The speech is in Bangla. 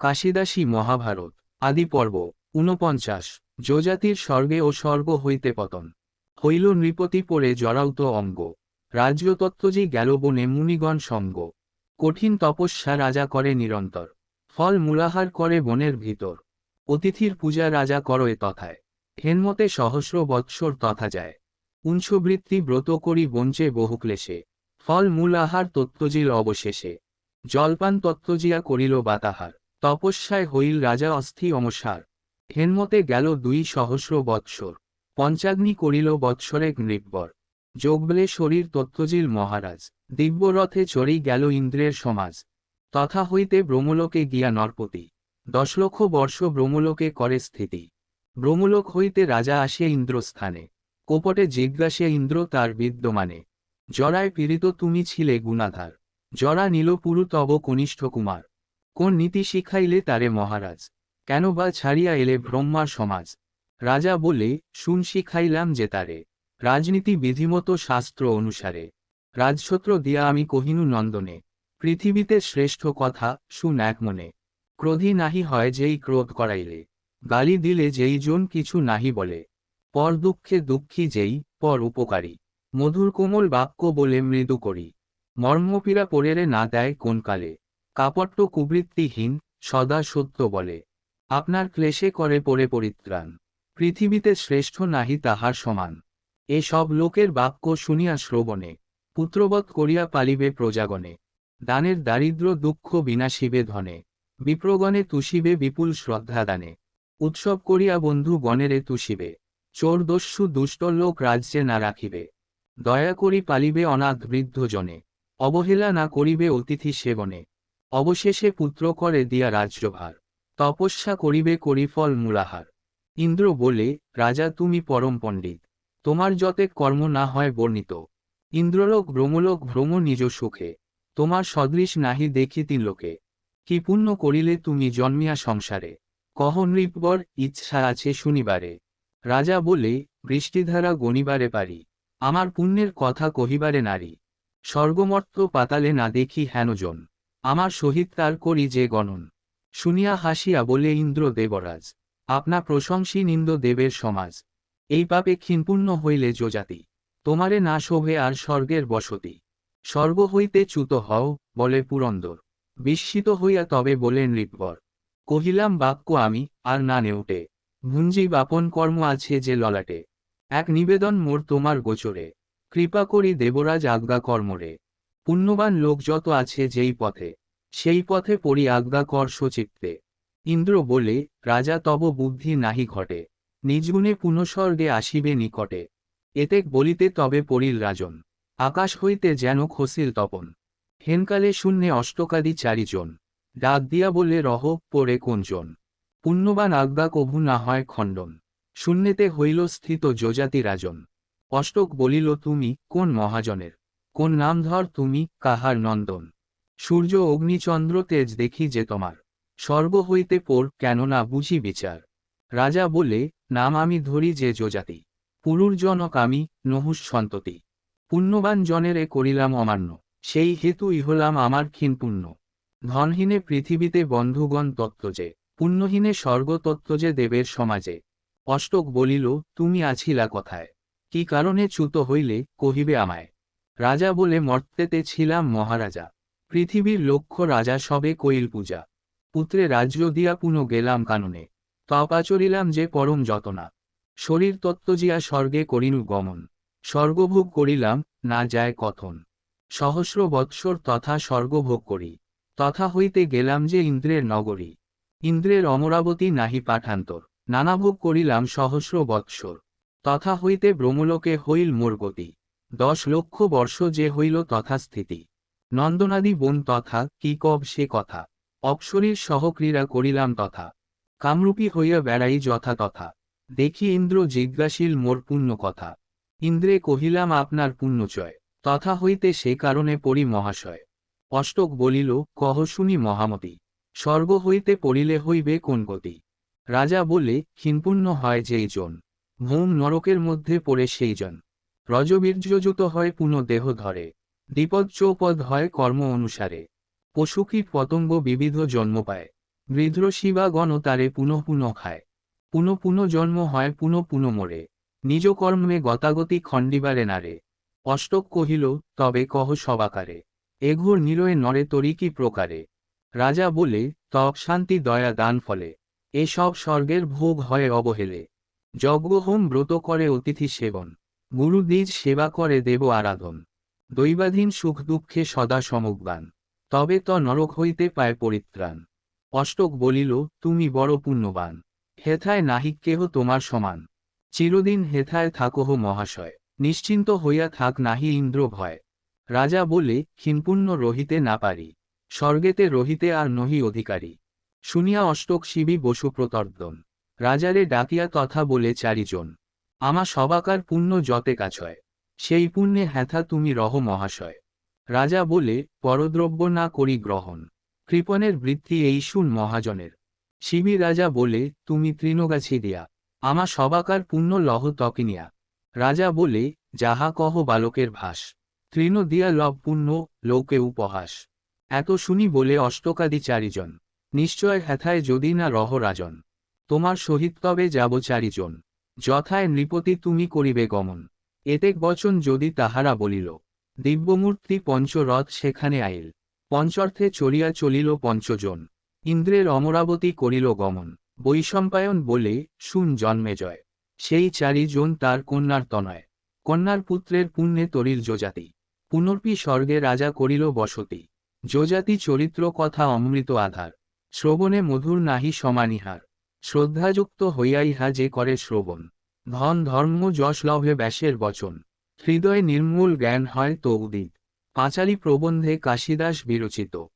কাশিদাসী মহাভারত, আদি পর্ব, ঊনপঞ্চাশ, যোজাতির স্বর্গে ও স্বর্গ হইতে পতন। হইল নৃপতি পরে জরাউত অঙ্গ, রাজ্যতত্ত্বজি গেল বনে মুনিগণ সঙ্গ। কঠিন তপস্যা রাজা করে নিরন্তর, ফল মূলাহার করে বনের ভিতর। অতিথির পূজা রাজা করয়ে তথায়, হেনমতে সহস্র বৎসর তথা যায়। উঞ্চবৃত্তি ব্রত করি বঞ্চে বহু ক্লেশে ফল মূল আহার তত্ত্বজির অবশেষে। জলপান তত্ত্বজিয়া করিল বাতাহার। তপস্যায় হইল রাজা অস্থি অমসার। হেনমতে গেল দুই সহস্র বৎসর। পঞ্চাগ্নি করিল বৎসরেক নৃপবর যোগবলে শরীর তত্ত্বজিল মহারাজ। দিব্যরথে চড়ি গেল ইন্দ্রের সমাজ। তথা হইতে ব্রহ্মলোকে গিয়া নরপতি। দশ লক্ষ বর্ষ ব্রহ্মলোকে করে স্থিতি। ব্রহ্মলোক হইতে রাজা আসে ইন্দ্রস্থানে। কোপটে জিজ্ঞাসে ইন্দ্র তার বিদ্যমানে, জরায় পীড়িত তুমি ছিলে গুণাধার। জরা নীল পুরু তব কনিষ্ঠ কুমার। কোন নীতি শিখাইলে তারে মহারাজ? কেন বা ছাড়িয়া এলে ব্রহ্মার সমাজ? রাজা বলে, শুন শিখাইলাম যে তারে। রাজনীতি বিধিমতো শাস্ত্র অনুসারে। রাজছত্র দিয়া আমি কহিনু নন্দনে, পৃথিবীতে শ্রেষ্ঠ কথা, শুন এক মনে। ক্রোধী নাহি হয় যেই ক্রোধ করাইলে। গালি দিলে যেই জন কিছু নাহি বলে। পর দুঃখে দুঃখী যেই, পর উপকারী। মধুর কোমল বাক্য বলে মৃদু করি। মর্মপীড়া পড়েরে না দেয় কোন কালে। কাপট্য কুবৃত্তিহীন, সদা সত্য বলে। আপনার ক্লেশে করে পড়ে পরিত্রাণ। পৃথিবীতে শ্রেষ্ঠ নাহি তাহার সমান। এ সব লোকের বাক্য শুনিয়া শ্রবণে, পুত্রবৎ করিয়া পালিবে প্রজাগণে। দানের দারিদ্র দুঃখ বিনাশিবে ধনে। বিপ্রগণে তুষিবে বিপুল শ্রদ্ধাদানে উৎসব করিয়া বন্ধু গণেরে তুষিবে। চোর দস্যু দুষ্ট লোক রাজ্যে না রাখিবে। দয়া করি পালিবে অনাথ বৃদ্ধ জনে অবহেলা না করিবে অতিথি সেবনে। অবশেষে পুত্র করে দিয়া রাজ্যভার তপস্যা করিবে করিফল মূলাহার। ইন্দ্র বলে, রাজা, তুমি পরম পণ্ডিত। তোমার যতে কর্ম না হয় বর্ণিত। ইন্দ্রলোক, ব্রহ্মলোক ভ্রম নিজ সুখে। তোমার সদৃশ নাহি দেখি তিন লোকে। কি পুণ্য করিলে তুমি জন্মিয়া সংসারে? কহ নৃপবর, ইচ্ছা আছে শুনিবারে। রাজা বলে, বৃষ্টিধারা গণিবারে পারি। আমার পুণ্যের কথা কহিবারে নারী। স্বর্গমর্ত পাতালে না দেখি হেনজন। আমার সহিত তার করি যে গণন। শুনিয়া হাসিয়া বলে, ইন্দ্র দেবরাজ, আপনা প্রশংসী নিন্দ দেবের সমাজ। এই পাপে ক্ষীণপূর্ণ হইলে যোজাতি। তোমারে না শোভে আর স্বর্গের বসতি। স্বর্গ হইতে চ্যুত হও, বলে পুরন্দর। বিস্মিত হইয়া তবে বলে নৃপবর, কহিলাম বাক্য আমি, আর না নেউটে। ভুঞ্জি বাপন কর্ম আছে যে ললাটে। এক নিবেদন মোর তোমার গোচরে। কৃপা করি দেবরাজ আজ্ঞা কর্মরে। পুণ্যবান লোক যত আছে যেই পথে, সেই পথে পড়ি আজ্ঞা কর সচিত্তে। ইন্দ্র বলে, রাজা তব বুদ্ধি নাহি ঘটে, নিজগুণে পুনঃস্বর্গে আসিবে নিকটে। এতেক বলিতে তবে পড়িল রাজন, আকাশ হইতে যেন খসিল তপন। হেনকালে শূন্যে অষ্টকাদি চারিজন, ডাক দিয়া বলে, রহ পড়ে কোনজন? পুণ্যবান আজ্ঞা কভু না হয় খণ্ডন। শূন্যেতে হইল স্থিত যোজাতি রাজন। অষ্টক বলিল, তুমি কোন মহাজনের? কোন নাম ধর তুমি, কাহার নন্দন? সূর্য অগ্নিচন্দ্র তেজ দেখি যে তোমার। স্বর্গ হইতে পড় কেন না বুঝি বিচার। রাজা বলে, নাম আমি ধরি যে যোজাতি। পুরুর্জনক আমি নহুষ সন্ততি। পুণ্যবান জনেরে করিলাম অমান্য। সেই হেতু ইহলাম আমার ক্ষীণ পুণ্য। ধনহীনে পৃথিবীতে বন্ধুগণ তত্ত্ব যে, পুণ্যহীনে স্বর্গতত্ত্ব যে দেবের সমাজে। অষ্টক বলিল, তুমি আছিলা কথায়? কি কারণে চ্যুত হইলে, কহিবে আমায়। রাজা বলে মর্তেতে ছিলাম মহারাজা। পৃথিবীর লক্ষ্য রাজা সবে কইল পূজা। পুত্রে রাজ্য দিয়া পুনঃ গেলাম কাননে। তপাচরিলাম যে পরম যতনা। শরীর তত্ত্বজিয়া স্বর্গে করিনু গমন। স্বর্গভোগ করিলাম, না যায় কথন। সহস্র বৎসর তথা স্বর্গভোগ করি। তথা হইতে গেলাম যে ইন্দ্রের নগরী। ইন্দ্রের অমরাবতী নাহি পাঠান্তর। নানাভোগ করিলাম সহস্র বৎসর। তথা হইতে ব্রহ্মলোকে হইল মোর গতি। দশ লক্ষ বর্ষ যে হইল তথা স্থিতি নন্দনাদি বোন তথা, কি কব সে কথা। অপসরীর সহক্রীড়া করিলাম তথা। কামরূপী হইয়া বেড়াই যথা তথা। দেখি ইন্দ্র জিজ্ঞাসীল মোর পুণ্য কথা। ইন্দ্রে কহিলাম, আপনার পুণ্যচয়। তথা হইতে সে কারণে পড়ি মহাশয়। অষ্টক বলিল, কহ শুনি মহামতি। স্বর্গ হইতে পড়িলে হইবে কোন গতি? রাজা বলে, ক্ষীণপুণ্য হয় যেই জন। ভূম নরকের মধ্যে পড়ে সেই জন রজবীর্যযুত হয় পুনঃ দেহ ধরে। দ্বিপদ চৌপদ হয় কর্ম অনুসারে। পশু কীট পতঙ্গ বিবিধ জন্ম পায়। বৃদ্র শিবাগণ তারে পুনঃ পুনঃ খায়। পুনঃ পুনঃ জন্ম হয় পুনঃ পুনঃ মোরে। নিজ কর্মে গতাগতি খণ্ডিবারে নারে। অষ্টক কহিল, তবে কহ সবাকারে। এঘোর নিরয়ে নরে তরি কি প্রকারে? রাজা বলে, তপ শান্তি দয়া দান ফলে। এসব স্বর্গের ভোগ হয় অবহেলে। যজ্ঞহোম ব্রত করে অতিথি সেবন। গুরুদ্বীজ সেবা করে দেব আরাধন। দৈবাধীন সুখ দুঃখে সদা সমজ্ঞান তবে ত নরক হইতে পায় পরিত্রাণ। অষ্টক বলিল, তুমি বড় পুণ্যবান। হেথায় নাহিক কেহ তোমার সমান। চিরদিন হেথায় থাকোহ মহাশয়। নিশ্চিন্ত হইয়া থাক নাহি ইন্দ্র ভয়। রাজা বলে, ক্ষীণপুণ্য রহিতে না পারি। স্বর্গেতে রহিতে আর নহি অধিকারী। শুনিয়া অষ্টক শিবী বসু প্রতর্দন রাজারে ডাকিয়া তথা বলে, চারিজন। আমা সবাকার পুণ্য যতে কাছয় সেই পুণ্যে হ্যাথা তুমি রহ মহাশয়। রাজা বলে, পরদ্রব্য না করি গ্রহণ। কৃপণের বৃত্তি এই শুন মহাজনের। শিবি রাজা বলে, তুমি তৃণগাছি দিয়া। আমা সবাকার পুণ্য লহ তকিনিয়া রাজা বলে, যাহা কহ বালকের ভাস। তৃণ দিয়া লব পুণ্য, লোকে উপহাস। এত শুনি বলে অষ্টকাদি চারিজন। নিশ্চয় হ্যাথায় যদি না রহ রাজন। তোমার সহিত তবে যাব চারিজন। যথায় নৃপতি তুমি করিবে গমন। এতেক বচন যদি তাহারা বলিল, দিব্যমূর্তি পঞ্চরথ সেখানে আইল, পঞ্চর্থে চড়িয়া চলিল পঞ্চজন, ইন্দ্রের অমরাবতী করিল গমন। বৈশম্পায়ন বলে, শুন জন্মে জয়, সেই চারিজন তার কন্যার তনয়, কন্যার পুত্রের পুণ্যে তরিল যোজাতি, পুনর্পি স্বর্গে রাজা করিল বসতি, যোজাতি চরিত্র কথা অমৃত আধার, শ্রবণে মধুর নাহি সমানিহার শ্রদ্ধাযুক্ত হইয়া ইহা যে করে শ্রবণ। ধন ধর্ম যশ লভে ব্যাসের বচন। হৃদয়ে নির্মূল জ্ঞান হয় তৌদিক পাঁচালী প্রবন্ধে কাশীদাস বিরচিত।